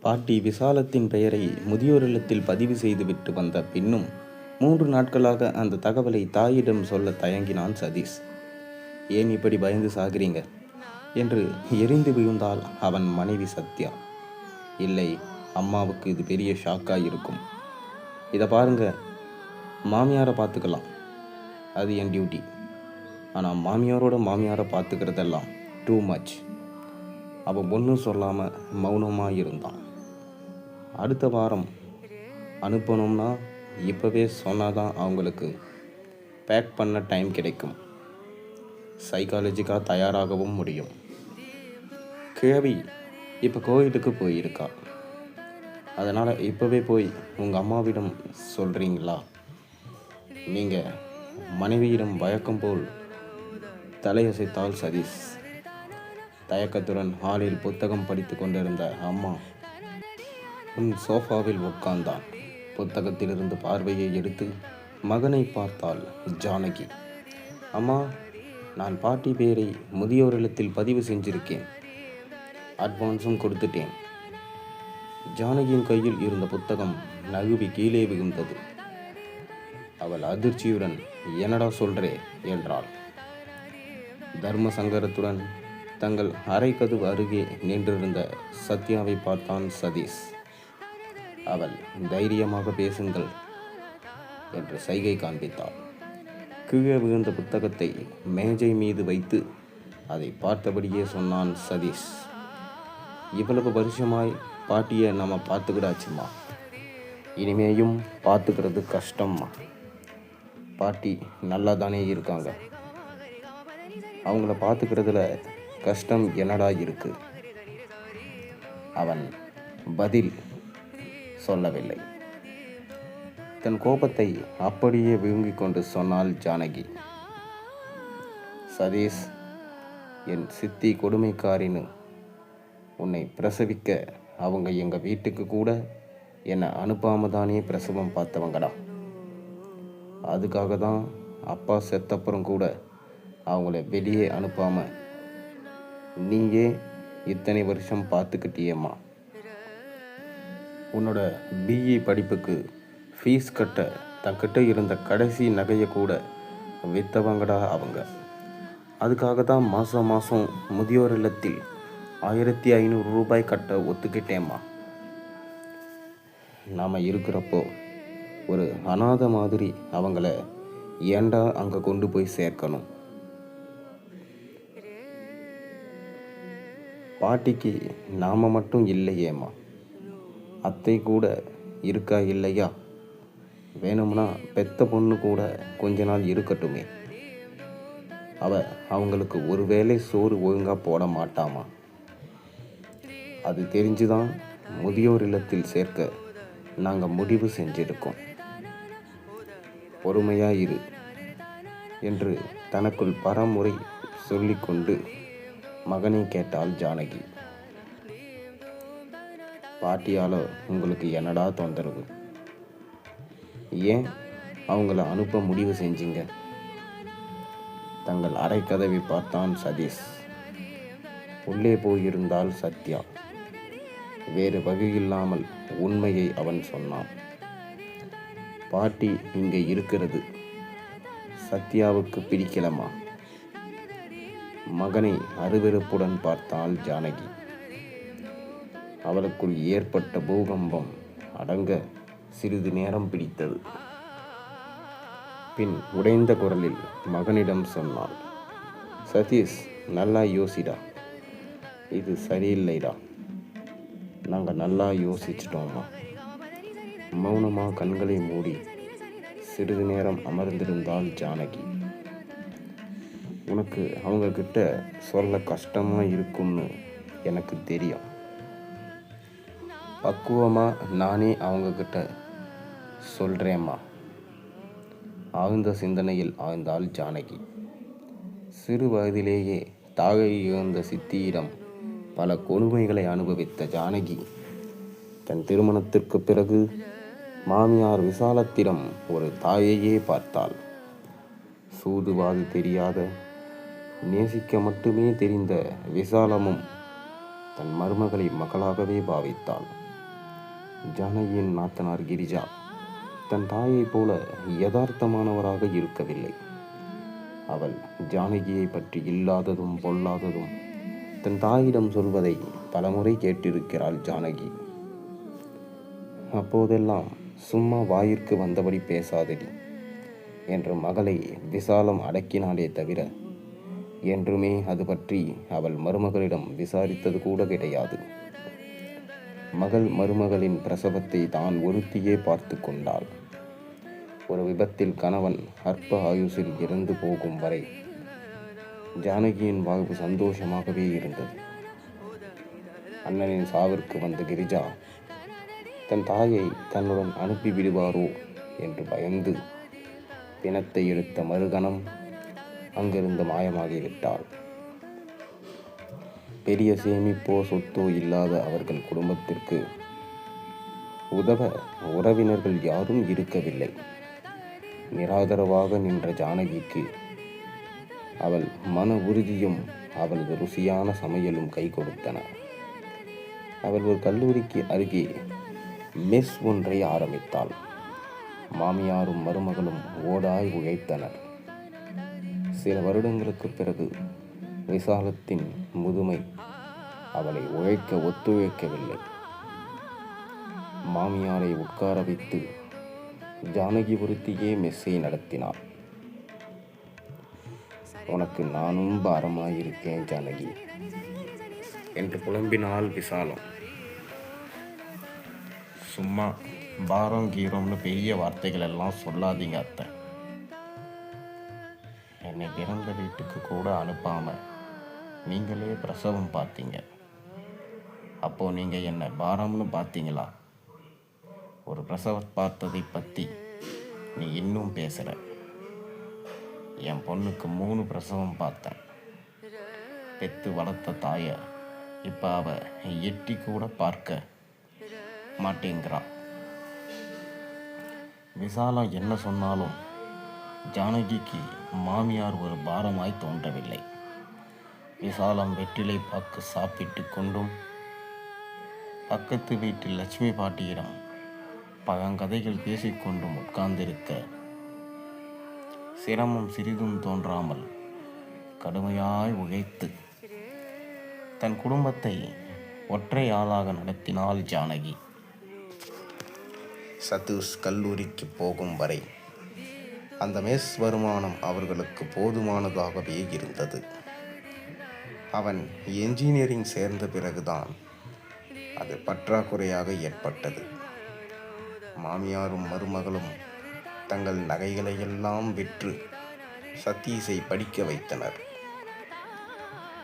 பாட்டி விசாலத்தின் பெயரை முதியோர் இல்லத்தில் பதிவு செய்துவிட்டு வந்த பின்னும் மூன்று நாட்களாக அந்த தகவலை தாயிடம் சொல்ல தயங்கினான் சதீஷ். ஏன் இப்படி பயந்து சாகிறீங்க? என்று எரிந்து விழுந்தாள் அவன் மனைவி சத்யா. இல்லை அம்மாவுக்கு இது பெரிய ஷாக்காக இருக்கும். இதை பாருங்க. மாமியாரை பார்த்துக்கலாம் அது என் டியூட்டி. ஆனால் மாமியாரோட மாமியாரை பார்த்துக்கிறதெல்லாம் டூ மச் அவன் ஒன்றும் சொல்லாமல் மௌனமாக இருந்தான். அடுத்த வாரம் அனுப்பணும்னா இப்போவே சொன்னாதான் அவங்களுக்கு பேக் பண்ண டைம் கிடைக்கும். சைக்காலஜிக்காக தயாராகவும் முடியும். கிழவி இப்போ கோயிலுக்கு போயிருக்கா. அதனால் இப்போவே போய் உங்கள் அம்மாவிடம் சொல்கிறீங்களா நீங்கள் மனைவியிடம் வழக்கம் போல் தலையசைத்தாள் சதீஷ். தயக்கத்துடன் ஹாலில் புத்தகம் படித்து கொண்டிருந்த அம்மா உன் சோஃபாவில் உட்கார்ந்தான். புத்தகத்திலிருந்து பார்வையை எடுத்து மகனை பார்த்தாள் ஜானகி. அம்மா நான் பாட்டி பேரை முதியோர் இல்லத்தில் பதிவு செஞ்சிருக்கேன். அட்வான்ஸும் கொடுத்துட்டேன். ஜானகியின் கையில் இருந்த புத்தகம் நழுவி கீழே விழுந்தது. அவள் அதிர்ச்சியுடன் என்னடா சொல்றே? என்றாள். தர்ம சங்கரத்துடன் தங்கள் அறைக்கதவு அருகே நின்றிருந்த சத்யாவை பார்த்தான் சதீஷ். அவள் தைரியமாக பேசுங்கள் என்று சைகை காண்பித்தாள். கீழே விழுந்த புத்தகத்தை மேஜை மீது வைத்து அதை பார்த்தபடியே சொன்னான் சதீஷ். இவ்வளவு வருஷமாய் பாட்டியை நம்ம பார்த்துக்கிடாச்சுமா? இனிமேயும் பார்த்துக்கிறது கஷ்டம்மா. பாட்டி நல்லா தானே இருக்காங்க. அவங்கள பார்த்துக்கிறதுல கஷ்டம் என்னடா இருக்கு? அவன் பதில் சொல்லவில்லை. தன் கோபத்தை அப்படியே விழுங்கிக் கொண்டு சொன்னாள் ஜானகி. சதீஷ் என் சித்தி கொடுமைக்காரின்னு உன்னை பிரசவிக்க அவங்க எங்கள் வீட்டுக்கு கூட என்னை அனுப்பாம தானே பிரசவம் பார்த்தவங்கடா. அதுக்காக தான் அப்பா செத்தப்புறம் கூட அவங்கள வெளியே அனுப்பாமல் நீயே இத்தனை வருஷம் பார்த்துக்கிட்டியேம்மா. உன்னோட பிஇ படிப்புக்கு ஃபீஸ் கட்ட தங்கிட்ட இருந்த கடைசி நகையை கூட விற்றவங்கடா அவங்க. அதுக்காக தான் மாதம் மாதம் முதியோர் இல்லத்தில் ஆயிரத்தி ஐநூறு ரூபாய் கட்ட ஒத்துக்கிட்டேம்மா. நாம் இருக்கிறப்போ ஒரு அனாதை மாதிரி அவங்கள ஏண்டா அங்கே கொண்டு போய் சேர்க்கணும்? பாட்டிக்கு நாம மட்டும் இல்லையேம்மா? அத்தை கூட இருக்கா இல்லையா? வேணும்னா பெத்த பொண்ணு கூட கொஞ்ச நாள் இருக்கட்டுமே. அவ அவங்களுக்கு ஒருவேளை சோறு ஒழுங்காக போட மாட்டாமா? அது தெரிஞ்சுதான் முதியோர் இல்லத்தில் சேர்க்க நாங்கள் முடிவு செஞ்சிருக்கோம். பொறுமையாயிரு என்று தனக்குள் பரமுறை சொல்லிக்கொண்டு மகனை கேட்டாள் ஜானகி. பாட்டியால் உங்களுக்கு என்னடா தொந்தரவு? ஏன் அவங்கள அனுப்ப முடிவு செஞ்சீங்க? தங்கள் அறை கதவை பார்த்தான் சதீஷ். உள்ளே போயிருந்தால் சத்யா. வேறு வகையில்லாமல் உண்மையை அவன் சொன்னான். பாட்டி இங்கே இருக்கிறது. சத்யாவுக்கு பிடிக்கலமா மகனை அருவெருப்புடன் பார்த்தாள் ஜானகி. அவளுக்குள் ஏற்பட்ட பூகம்பம் அடங்க சிறிது நேரம் பிடித்தது. பின் உடைந்த குரலில் மகனிடம் சொன்னாள் சதீஷ் நல்லா யோசிடா. இது சரியில்லைடா. நாங்கள் நல்லா யோசிச்சிட்டோம்மா. மௌனமாக கண்களை மூடி சிறிது நேரம் அமர்ந்திருந்தாள் ஜானகி. உனக்கு அவங்கக்கிட்ட சொல்ல கஷ்டமாக இருக்கும்னு எனக்கு தெரியும். பக்குவமாக நானே அவங்கக்கிட்ட சொல்கிறேம்மா ஆழ்ந்த சிந்தனையில் ஆழ்ந்தாள் ஜானகி. சிறு வயதிலேயே தாயை இழந்த சித்தியிடம் பல கொடுமைகளை அனுபவித்த ஜானகி தன் திருமணத்திற்கு பிறகு மாமியார் விசாலத்திடம் ஒரு தாயையே பார்த்தாள். சூதுவாது தெரியாத நேசிக்க மட்டுமே தெரிந்த விசாலமும் தன் மருமகளை மகளாகவே பாவித்தாள். ஜானகியின் நாத்தனார் கிரிஜா தன் தாயைப் போல யதார்த்தமானவராக இருக்கவில்லை. அவள் ஜானகியை பற்றி இல்லாததும் பொல்லாததும் தன் தாயிடம் சொல்வதை பலமுறை கேட்டிருக்கிறாள் ஜானகி. அப்போதெல்லாம் சும்மா வாயிற்கு வந்தபடி பேசாதடி என்று மகளை விசாலம் அடக்கினாலே தவிர என்றுமே அது பற்றி அவள் மருமகளிடம் விசாரித்தது கூட கிடையாது. மகள் மருமகளின் பிரசவத்தை தான் ஒருத்தியே பார்த்து கொண்டாள். ஒரு விபத்தில் கணவன் அற்ப ஆயுசில் இறந்து போகும் வரை ஜானகியின் வாழ்வு சந்தோஷமாகவே இருந்தது. அண்ணனின் சாவிற்கு வந்த கிரிஜா தன் தாயை தன்னுடன் அனுப்பி விடுவாரோ? என்று பயந்து பிணத்தை எடுத்த மறுகணம் அங்கிருந்து மாயமாகிவிட்டாள். பெரிய சேமிப்போ சொத்தோ இல்லாத அவர்கள் குடும்பத்திற்கு உதவ உறவினர்கள் யாரும் இருக்கவில்லை. நிராதரவாக நின்ற ஜானகிக்கு அவள் மன உறுதியும் அவளது ருசியான சமையலும் கை கொடுத்தன. அவள் ஒரு கல்லூரிக்கு அருகே மெஸ் ஒன்றை ஆரம்பித்தாள். மாமியாரும் மருமகளும் ஓடாய் உழைத்தனர். சில வருடங்களுக்கு பிறகு விசாலத்தின் முதுமை அவளை உழைக்க ஒத்துழைக்கவில்லை. மாமியாரை உட்கார வைத்து ஜானகிபுரத்தையே மெஸ்ஸை நடத்தினார் உனக்கு நானும் பாரமாயிருக்கேன் ஜானகி என்று புலம்பினாள் விசாலம். சும்மா பாரம் கீரம்னு பெரிய வார்த்தைகள் எல்லாம் சொல்லாதீங்க அத்தை. என்னை பிறந்த வீட்டுக்கு கூட அனுப்பாமல் நீங்களே பிரசவம் பார்த்தீங்க. அப்போ நீங்கள் என்னை பாரம்னு பார்த்தீங்களா? ஒரு பிரசவ பார்த்ததை பற்றி நீ இன்னும் பேசுகிற என் பொண்ணுக்கு மூணு பிரசவம் பார்த்தேன். பெத்து வளர்த்த தாயை இப்போ அவ எட்டி கூட பார்க்க மாட்டேங்கிறா. விசாலம் என்ன சொன்னாலும் ஜானகிக்கு மாமியார் ஒரு பாரமாய் தோன்றவில்லை. விசாலம் வெற்றிலை பாக்கு சாப்பிட்டு கொண்டும் பக்கத்து வீட்டில் லட்சுமி பாட்டியிடம் பழங்கதைகள் பேசிக்கொண்டும் உட்கார்ந்திருக்க சிரமம் சிறிதும் தோன்றாமல் கடுமையாய் உழைத்து தன் குடும்பத்தை ஒற்றை ஆளாக நடத்தினாள் ஜானகி. சதீஷ் கல்லூரிக்கு போகும் வரை அந்த மெஸ் வருமானம் அவர்களுக்கு போதுமானதாகவே இருந்தது. அவன் என்ஜினியரிங் சேர்ந்த பிறகுதான் அது பற்றாக்குறையாக ஏற்பட்டது. மாமியாரும் மருமகளும் தங்கள் நகைகளை எல்லாம் விற்று சதீஷை படிக்க வைத்தனர்.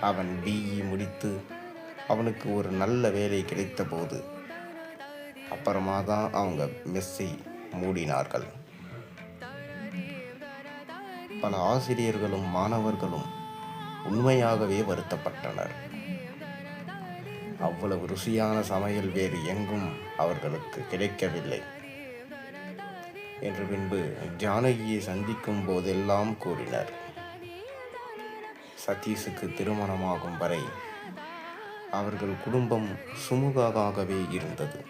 அவன் பிஇ முடித்து அவனுக்கு ஒரு நல்ல வேலை கிடைத்தபோது அப்புறமா தான் அவங்க மெஸ்ஸை மூடினார்கள். பல ஆசிரியர்களும் மாணவர்களும் உண்மையாகவே வருத்தப்பட்டனர். அவ்வளவு ருசியான சமையல் வேறு எங்கும் அவர்களுக்கு கிடைக்கவில்லை. என்று பின்பு ஜானகியை சந்திக்கும் போதெல்லாம் கூறினர். சதீஷுக்கு திருமணமாகும் வரை அவர்கள் குடும்பம் சுமூகமாகவே இருந்தது.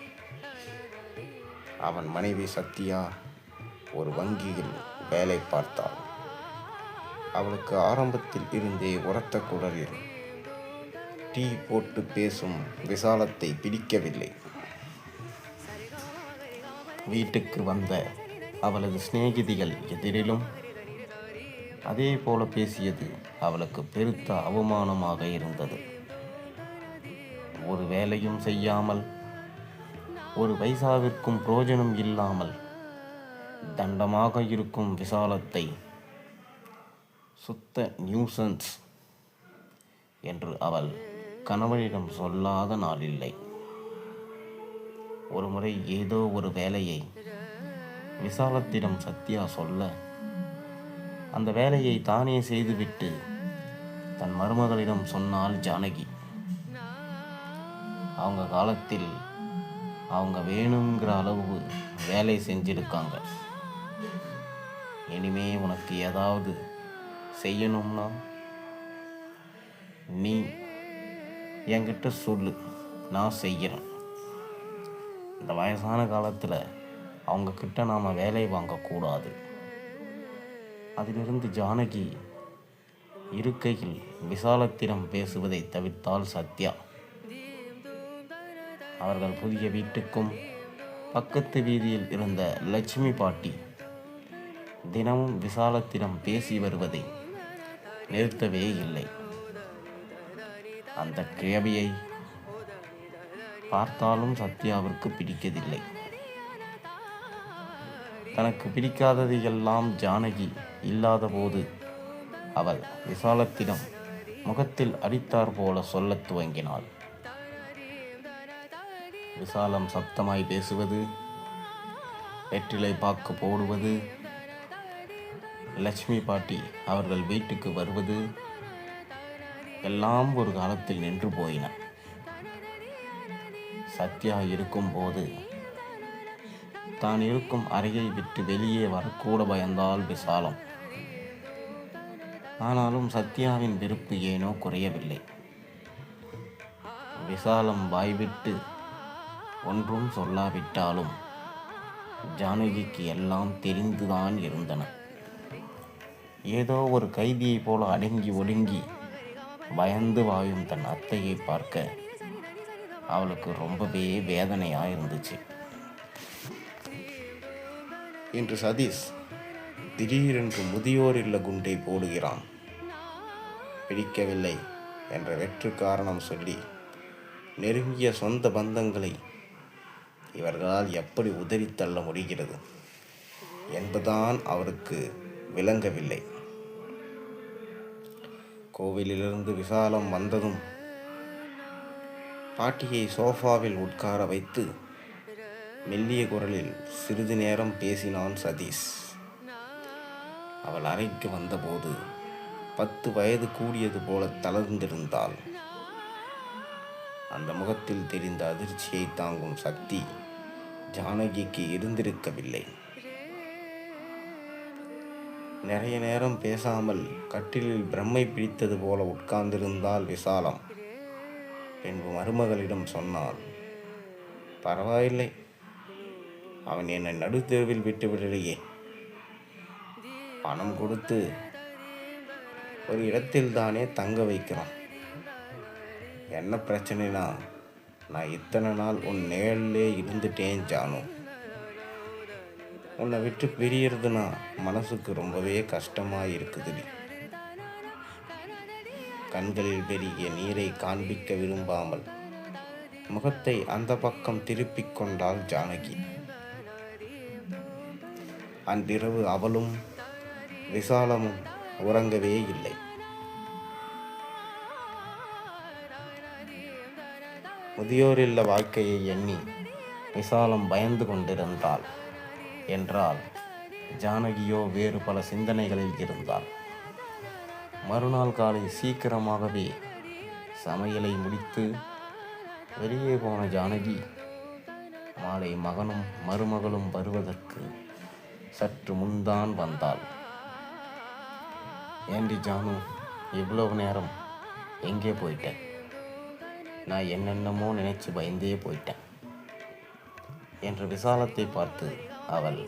அவன் மனைவி சத்யா ஒரு வங்கியில் வேலை பார்த்தாள். அவளுக்கு ஆரம்பத்தில் இருந்தே உரத்த குரலில் டீ போட்டு பேசும் விசாலத்தை பிடிக்கவில்லை. வீட்டுக்கு வந்த அவளது சிநேகிதிகள் எதிரிலும் அதே போல பேசியது அவளுக்கு பெருத்த அவமானமாக இருந்தது. ஒரு வேலையும் செய்யாமல் ஒரு பைசாவிற்கும் பிரோஜனம் இல்லாமல் தண்டமாக இருக்கும் விசாலத்தை சுத்த நியூசன்ஸ் என்று அவள் கணவனிடம் சொல்லாத நாளில்லை. ஒருமுறை ஏதோ ஒரு வேலையை விசாலத்திடம் சத்யா சொல்ல அந்த வேலையை தானே செய்துவிட்டு தன் மருமகளிடம் சொன்னாள் ஜானகி. அவங்க காலத்தில் அவங்க வேணுங்கிற அளவு வேலை செஞ்சிருக்காங்க. இனிமே உனக்கு ஏதாவது செய்யணும்னா நீ என்கிட்ட சொல்லு. நான் செய்கிறேன். இந்த வயசான காலத்தில் அவங்கக்கிட்ட நாம் வேலை வாங்கக்கூடாது. அதிலிருந்து ஜானகி இருக்கையில் விசாலத்திடம் பேசுவதை தவிர்த்தால் சத்யா. அவர்கள் புதிய வீட்டுக்கும் பக்கத்து வீதியில் இருந்த லட்சுமி பாட்டி தினமும் விசாலத்திடம் பேசி வருவதை நிறுத்தவே இல்லை. அந்த கிழவியை பார்த்தாலும் சத்யாவிற்கு பிடிக்கவில்லை. தனக்கு பிடிக்காதது எல்லாம் ஜானகி இல்லாதபோது அவள் விசாலத்திடம் முகத்தில் அடித்தார் போல சொல்லத் துவங்கினாள். விசாலம் சப்தமாய் பேசுவது வெற்றிலை பாக்கு போடுவது லட்சுமி பாட்டி அவர்கள் வீட்டுக்கு வருவது எல்லாம் ஒரு காலத்தில் நின்று போயின. சத்யா இருக்கும்போது தான் இருக்கும் அறையை விட்டு வெளியே வரக்கூட பயந்தால் விசாலம். ஆனாலும் சத்யாவின் விருப்பு ஏனோ குறையவில்லை. விசாலம் வாய்விட்டு ஒன்றும் சொல்லாவிட்டாலும் ஜானகிக்கு எல்லாம் தெரிந்துதான் இருந்தன. ஏதோ ஒரு கைதியைப் போல அடங்கி ஒடுங்கி பயந்து வாயும் தன் அத்தையை பார்க்க அவளுக்கு ரொம்பவே வேதனையாக இருந்துச்சு இன்று சதீஷ் திடீரென்று முதியோர் இல்ல குண்டை போடுகிறான். பிடிக்கவில்லை என்ற வெற்று காரணம் சொல்லி நெருங்கிய சொந்த பந்தங்களை இவர்களால் எப்படி உதறி தள்ள முடிகிறது என்பதுதான் அவருக்கு விளங்கவில்லை. கோவிலிலிருந்து விசாலம் வந்ததும் பாட்டியை சோஃபாவில் உட்கார வைத்து மெல்லிய குரலில் சிறிது நேரம் பேசினான் சதீஷ். அவள் அறைக்கு வந்தபோது பத்து வயது கூடியது போல தளர்ந்திருந்தாள். அந்த முகத்தில் தெரிந்த அதிர்ச்சியை தாங்கும் சக்தி ஜானகிக்கு இருந்திருக்கவில்லை. நிறைய நேரம் பேசாமல் கட்டிலில் பிரம்மை பிடித்தது போல உட்கார்ந்திருந்தால் விசாலம். பின்பு மருமகளிடம் சொன்னாள் பரவாயில்லை அவன் என்னை நடுத்தெருவில் விட்டு விடலையே. பணம் கொடுத்து ஒரு இடத்தில் தானே தங்க வைக்கிறான். என்ன பிரச்சனைனா நான் இத்தனை நாள் உன் நிழல்லே இருந்துட்டேன் ஜானு. உன்னை விட்டு பிரியறதுனா மனசுக்கு ரொம்பவே கஷ்டமாக இருக்குதுடி கண்களில் பெரிய நீரை காண்பிக்க விரும்பாமல் முகத்தை அந்த பக்கம் திருப்பிக் கொண்டாள் ஜானகி. அன்றிரவு அவளும் விசாலமும் உறங்கவே இல்லை. முதியோரில்ல வாழ்க்கையை எண்ணி விசாலம் பயந்து கொண்டிருந்தாள். என்றால் ஜானகியோ வேறு பல சிந்தனைகளில் இருந்தாள் மறுநாள் காலை சீக்கிரமாகவே சமையலை முடித்து வெளியே போன ஜானகி மாலை மகனும் மருமகளும் வருவதற்கு சற்று முன்தான் வந்தாள். ஏண்டி ஜானு இவ்வளவு நேரம் எங்கே போயிட்டேன்? நான் என்னென்னமோ நினைச்சு பயந்தே போயிட்டேன் என்ற விசாலத்தை பார்த்து அவள்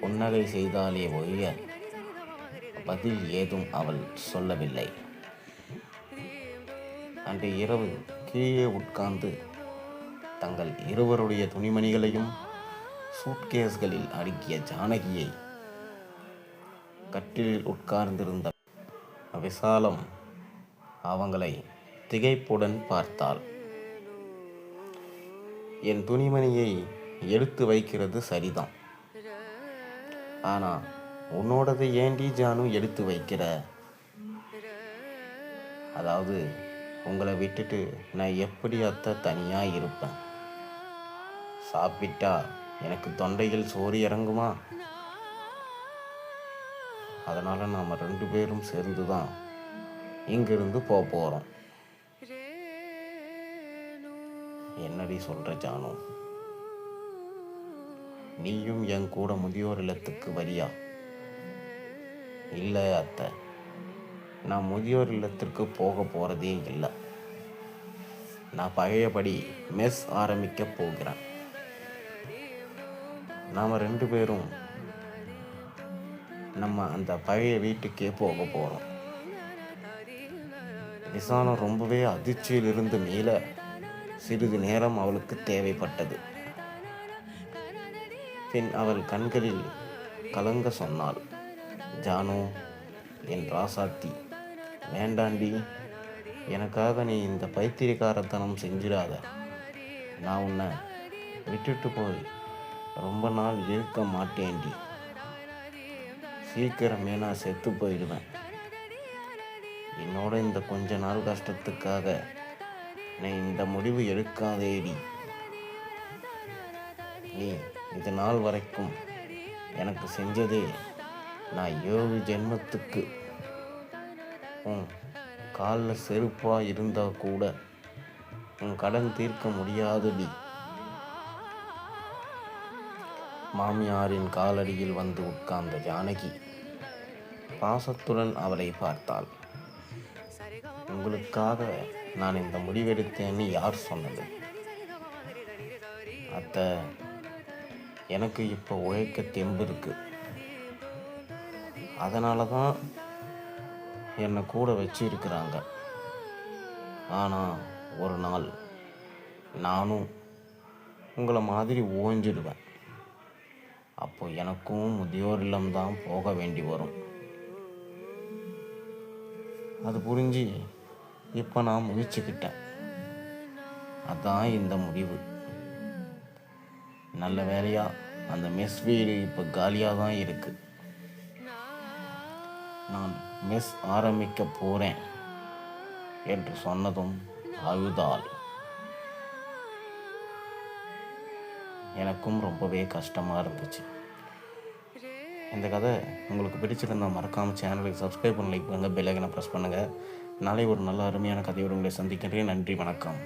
புன்னகை செய்தாலே ஒழிய பதில் ஏதும் அவள் சொல்லவில்லை. அன்று இரவு கீழே உட்கார்ந்து தங்கள் இருவருடைய துணிமணிகளையும் சூட்கேஸ்களில் அடுக்கிய ஜானகியை கட்டிலில் உட்கார்ந்திருந்த விசாலம் அவங்களை திகைப்புடன் பார்த்தாள். என் துணிமணியை எடுத்து வைக்கிறது சரிதான். ஆனால் உன்னோடது ஏண்டி ஜானு எடுத்து வைக்கிற? அதாவது உங்களை விட்டுட்டு நான் எப்படி அத்தை தனியாக இருப்பேன்? சாப்பிட்டா எனக்கு தொண்டையில் சோறு இறங்குமா? அதனால் நாம் ரெண்டு பேரும் சேர்ந்து தான் இங்கிருந்து போக போகிறோம் என்னடி சொல்கிற ஜானு? நீயும் என் கூட முதியோர் இல்லத்துக்கு வரியா? இல்லை அத்தை நான் முதியோர் இல்லத்திற்கு போக போகிறதே இல்லை. நான் பழையபடி மெஸ் ஆரம்பிக்க போகிறேன். நாம் ரெண்டு பேரும் நம்ம அந்த பழைய வீட்டுக்கே போக போகிறோம் நிசானம் ரொம்பவே அதிர்ச்சியிலிருந்து மீள சிறிது நேரம் அவளுக்கு தேவைப்பட்டது. பின் அவள் கண்களில் கலங்க சொன்னாள். ஜானு என் ராசாத்தி வேண்டாண்டி எனக்காக நீ இந்த பைத்தியக்காரத்தனம் செஞ்சிடாத. நான் உன்னை விட்டுட்டு போய் ரொம்ப நாள் இருக்க மாட்டேன்டி. சீக்கிரமே நான் செத்து போயிடுவேன். என்னோட இந்த கொஞ்ச நாள் கஷ்டத்துக்காக நீ இந்த முடிவு எடுக்காதேடி. நீ இது நாள் வரைக்கும் எனக்கு செஞ்சதே நான் ஏழு ஜென்மத்துக்கு உன் காலில் செருப்பாக இருந்தால் கூட உன் கடன் தீர்க்க முடியாதுடி. மாமியாரின் காலடியில் வந்து உட்கார்ந்த ஜானகி பாசத்துடன் அவளை பார்த்தாள். உங்களுக்காக நான் இந்த முடிவெடுத்தேன்னு யார் சொன்னது? அத்தை எனக்கு இப்போ உழைக்க தெம்பு இருக்கு. அதனால தான் என்னை கூட வச்சிருக்கிறாங்க ஆனால் ஒரு நாள் நானும் உங்களை மாதிரி ஓஞ்சிடுவேன். அப்போ எனக்கும் முதியோர் இல்லம்தான் போக வேண்டி வரும். அது புரிஞ்சு இப்போ நான் முயற்சிக்கிட்டேன். அதான் இந்த முடிவு. நல்ல வேலையா? அந்த மெஸ் வீடு இப்போ காலியாக தான் இருக்கு. நான் மெஸ் ஆரம்பிக்க போகிறேன் என்று சொன்னதும் அழுதாள். எனக்கும் ரொம்பவே கஷ்டமாக இருந்துச்சு. இந்த கதை உங்களுக்கு பிடிச்சிருந்தா மறக்காமல் சேனலுக்கு சப்ஸ்கிரைப் பண்ணி லைக் பண்ணுங்கள் பெல்லைக்கனை ப்ரெஸ் பண்ணுங்கள் நாளை ஒரு நல்ல அருமையான கதையோடு உங்களை சந்திக்கின்றேன். நன்றி வணக்கம்.